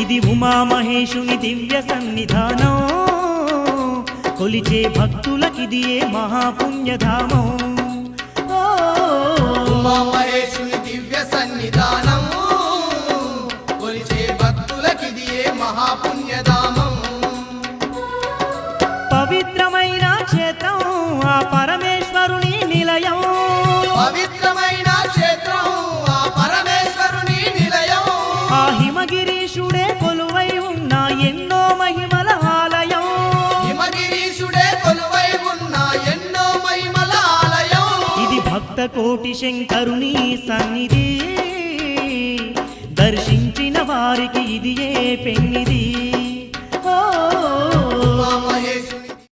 ఉమామహేశుని దివ్య సన్నిధానం. కొలిచే భక్తులకిదియే మహాపుణ్యధామం. ఓ, ఉమామహేశుని దివ్య సన్నిధానం. కొలిచే భక్తులకిదియే మహాపుణ్యధామం. పవిత్రమైన క్షేత్రం ఆ పరమేశ్వరుని నిలయం. పవిత్రమైన క్షేత్రం ఆ పరమేశ్వరుని నిలయం. ఆ హిమగిరీశుడే కొలువై ఉన్న ఎన్నో మహిమల ఆలయం. హిమగిరీశుడే కొలువై ఉన్న ఎన్నో మహిమల ఆలయం. ఇది భక్త కోటి శంకరుని సన్నిధి. దర్శించిన వారికి ఇది ఏ పెన్నిది